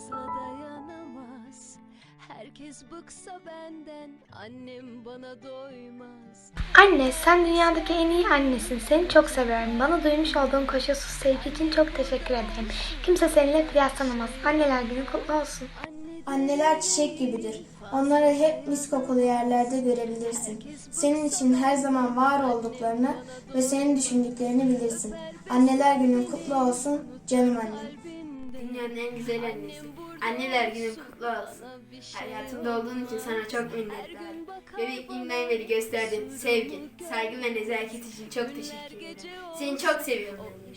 fazla dayanamaz. Herkes bıksa benden, annem bana doymaz. Anne sen dünyadaki en iyi annesin. Seni çok seviyorum. Bana duymuş olduğun koşulsuz sevgi için çok teşekkür ederim. Kimse seninle kıyaslanamaz. Anneler günü kutlu olsun. Anneler çiçek gibidir. Onları hep mis kokulu yerlerde görebilirsin. Senin için her zaman var olduklarını ve senin düşündüklerini bilirsin. Anneler günün kutlu olsun canım annem. Dünyanın en güzel annesi. Anneler günün kutlu olsun. Hayatımda olduğun için sana çok minnettarım. Bebekliğimden beri gösterdiğin sevgi, saygı ve nezaket için çok teşekkür ederim. Seni çok seviyorum anne.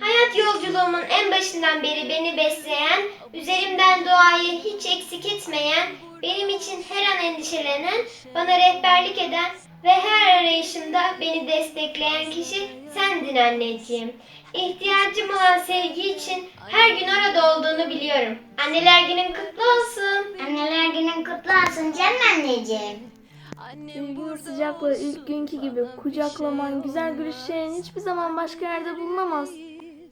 Hayat yolculuğumun en başından beri beni besleyen, üzerimden duayı hiç eksik etmeyen, benim için her an endişelenen, bana rehberlik eden ve her arayışımda beni destekleyen kişi sendin anneciğim. İhtiyacım olan sevgi için her gün orada olduğunu biliyorum. Anneler günün kutlu olsun. Anneler günün kutlu olsun canım anneciğim. Sevginin sıcaklığı ilk günkü gibi kucaklaman, güzel gülüşlerin hiçbir zaman başka yerde bulunamaz.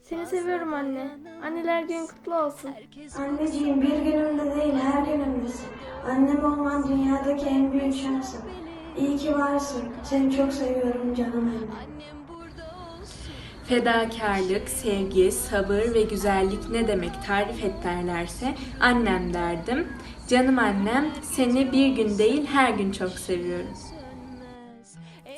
Seni seviyorum anne. Anneler günün kutlu olsun. Anneciğim bir günümde değil. Annem olman dünyadaki en büyük şansım. İyi ki varsın. Seni çok seviyorum canım annem. Fedakarlık, sevgi, sabır ve güzellik ne demek tarif et derlerse annem derdim. Canım annem seni bir gün değil her gün çok seviyorum.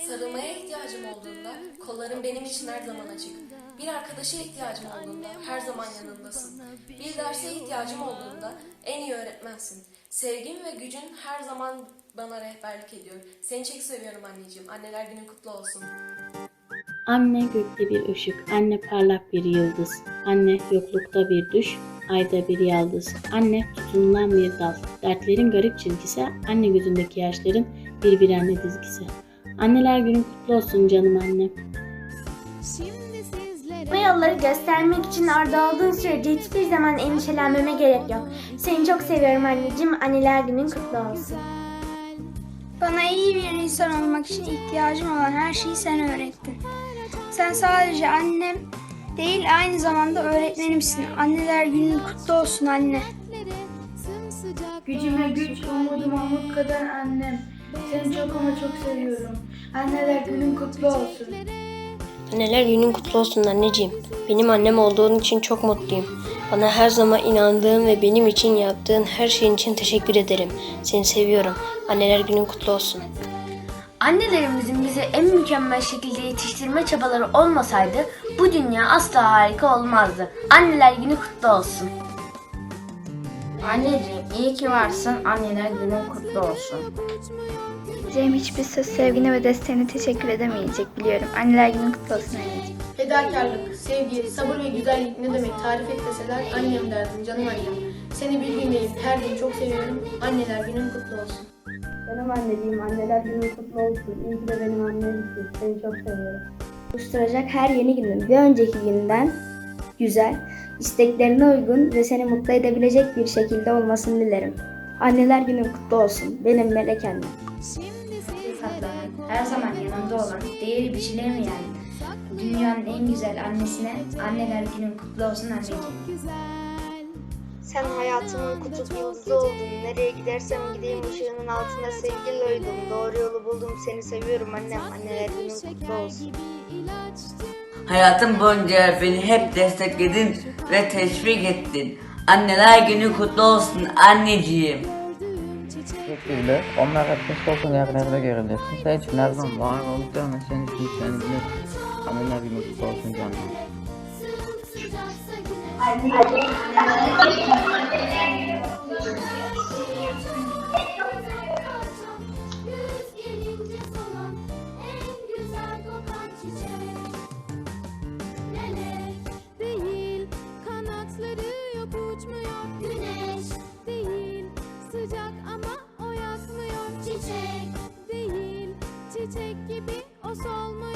Sarılmaya ihtiyacım olduğunda kolların benim için her zaman açık. Bir arkadaşa ihtiyacım olduğunda her zaman yanındasın. Bir derse ihtiyacım olduğunda en iyi öğretmensin. Sevgin ve gücün her zaman bana rehberlik ediyor. Seni çok seviyorum anneciğim. Anneler günün kutlu olsun. Anne gökte bir ışık, anne parlak bir yıldız, anne yoklukta bir düş, ayda bir yıldız, anne tutunulan bir dal, dertlerin garip çizgisi, anne gözündeki yaşların bir bir anne dizgisi. Anneler günün kutlu olsun canım annem. Şimdi Bu yolları göstermek için orada olduğun sürece hiçbir zaman endişelenmeme gerek yok. Seni çok seviyorum anneciğim. Anneler günün kutlu olsun. Bana iyi bir insan olmak için ihtiyacım olan her şeyi sen öğrettin. Sen sadece annem değil aynı zamanda öğretmenimsin. Anneler günün kutlu olsun anne. Gücüme güç, umuduma umut kadar annem. Seni çok ama çok seviyorum. Anneler günün kutlu olsun. Anneler günün kutlu olsun anneciğim. Benim annem olduğun için çok mutluyum. Bana her zaman inandığın ve benim için yaptığın her şeyin için teşekkür ederim. Seni seviyorum. Anneler günün kutlu olsun. Annelerimizin bizi en mükemmel şekilde yetiştirme çabaları olmasaydı bu dünya asla harika olmazdı. Anneler günü kutlu olsun. Anneciğim iyi ki varsın. Anneler günün kutlu olsun. Cem hiçbir söz sevgine ve desteğine teşekkür edemeyecek biliyorum. Anneler günün kutlu olsun anneciğim. Fedakarlık, sevgi, sabır ve güzellik ne demek tarif et deseler annem derdim canım annem. Seni bir gün değil her gün çok seviyorum. Anneler günün kutlu olsun. Canım anneciğim, anneler günün kutlu olsun. İyi ki de benim annemsin. Seni çok seviyorum. Oluşturacak her yeni günün bir önceki günden güzel, isteklerine uygun ve seni mutlu edebilecek bir şekilde olmasını dilerim. Anneler günün kutlu olsun. Benim melek annem. Her zaman yanında olan, değeri biçilemeyen, dünyanın en güzel annesine anneler günün kutlu olsun anneciğim. Sen hayatımın kutup yıldızı oldun. Nereye gidersem gideyim ışığının altında sevgiyle uydum. Doğru yolu buldum. Seni seviyorum annem. Anneler günün kutlu olsun. Hayatım boyunca beni hep destekledin ve teşvik ettin. Anneler günü kutlu olsun anneciğim. şekilde onlar hep mutlu olsun yerlerde görebilirsin. Senin için her zaman var olduklarını senin için seni bilir. Anneler günü kutlu olsun canım. değil, Çiçek gibi o solmuyor.